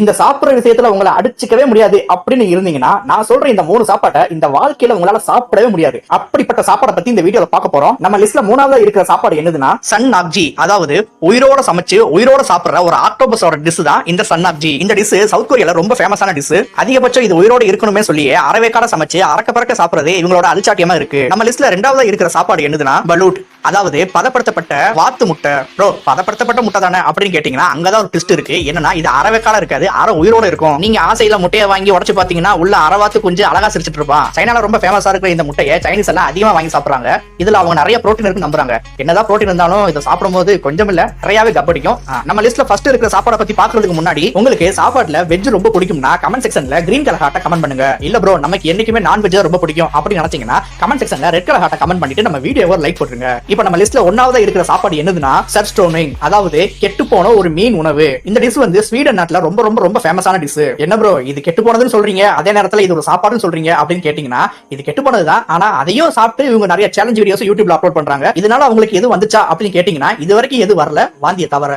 இந்த சாப்பிடுற விஷயத்துல உங்களை அடிச்சுக்கவே முடியாது அப்படின்னு இருந்தீங்கன்னா நான் சொல்ற இந்த மூணு சாப்பாட்டை இந்த வாழ்க்கையில உங்களால சாப்பிடவே முடியாது. அப்படிப்பட்ட சாப்பாடை பத்தி இந்த வீடியோல பார்க்க போறோம். நம்ம லிஸ்ட்ல மூணாவது இருக்கிற சாப்பாடு என்னதுன்னா சன் ஆப்ஜி அதாவது உயிரோட சமைச்சு உயிரோட சாப்பிடுற ஒரு ஆக்டோபஸோட டிஷ் தான் இந்த சன் நாக்ஜி இந்த டிஷ் சவுத் கொரியால ரொம்ப ஃபேமஸான டிஷ் அதிகபட்சம் இது உயிரோட இருக்கணுமே சொல்லி அறவேக்காட சமைச்சு அறக்க பறக்க சாப்பிடுறது இவங்களோட அல்சாட்டியமா இருக்கு. நம்ம லிஸ்ட்ல ரெண்டாவது இருக்கிற சாப்பாடு என்னதுன்னா பலூட் அதாவது பதப்படுத்தப்பட்ட வாத்து முட்டை. ப்ரோ பதப்படுத்தப்பட்ட முட்டை தானே அப்படின்னு கேட்டீங்கன்னா அங்கதான் ஒரு ட்விஸ்ட் இருக்கு. என்னன்னா இது அறவேக்கால இருக்காது. அரை உயிரோட இருக்கும். நீங்க ஆசையில முட்டையை வாங்கி உடச்சு பாத்தீங்கன்னா உள்ள அரவாத்து கொஞ்சம் அழகா சிரிச்சிட்டு இருப்பான். சைனால ரொம்ப ஃபேமஸா இருக்கிற இந்த முட்டையை சைனீஸ் எல்லாம் அதிகமா வாங்கி சாப்பிடுறாங்க. இதுல அவங்க நிறைய புரோட்டீன் இருக்கு நம்புறாங்க. என்னதான் புரோட்டீன் இருந்தாலும் இதை சாப்பிடும்போது கொஞ்சம் இல்ல நிறையாவே கப்படிக்கும் நம்ம லிஸ்ட்ல ஃபர்ஸ்ட் இருக்கிற சாப்பாடை பத்தி பாக்குறதுக்கு முன்னாடி உங்களுக்கு சாப்பாடுல வெஜ் ரொம்ப பிடிக்கும்னா கமெண்ட் செக்ஷன்ல கிரீன் கலர் ஹாட்டா கமெண்ட் பண்ணுங்க. இல்ல ப்ரோ நமக்கு என்னைக்குமே நான் வெஜ் ரொம்ப பிடிக்கும். அப்படின்னு நினைச்சீங்கன்னா கமெண்ட் செக்ஷன்ல ரெட் கலர் ஹாட்டா கமெண்ட் பண்ணிட்டு நம்ம வீடியோவை லைக் போட்டுருங்க. இப்ப நம்ம லிஸ்ட்ல ஒன்னாவதா இருக்கிற சாப்பாடு என்னதுன்னா சர்ஸ்ட்ரோமிங் அதாவது கெட்டு போன ஒரு மீன் உணவு. இந்த டிஷ் வந்து ஸ்வீடன் நாட்டுல ரொம்ப ரொம்ப ரொம்ப ஃபேமஸான டிஷ் என்ன ப்ரோ இது கெட்டு போனதுன்னு சொல்றீங்க. அதே நேரத்துல இது ஒரு சாப்பாடுன்னு சொல்றீங்க அப்படின்னு கேட்டீங்கன்னா இது கெட்டு போனதுதான் ஆனா அதையும் சாப்பிட்டு இவங்க நிறைய சேலஞ்ச் வீடியோஸ் யூடியூப்ல அப்லோட் பண்றாங்க. இதனால அவங்களுக்கு எது வந்துச்சா அப்படின்னு கேட்டீங்கன்னா இது வரைக்கும் எது வரல? வாந்திய தவிர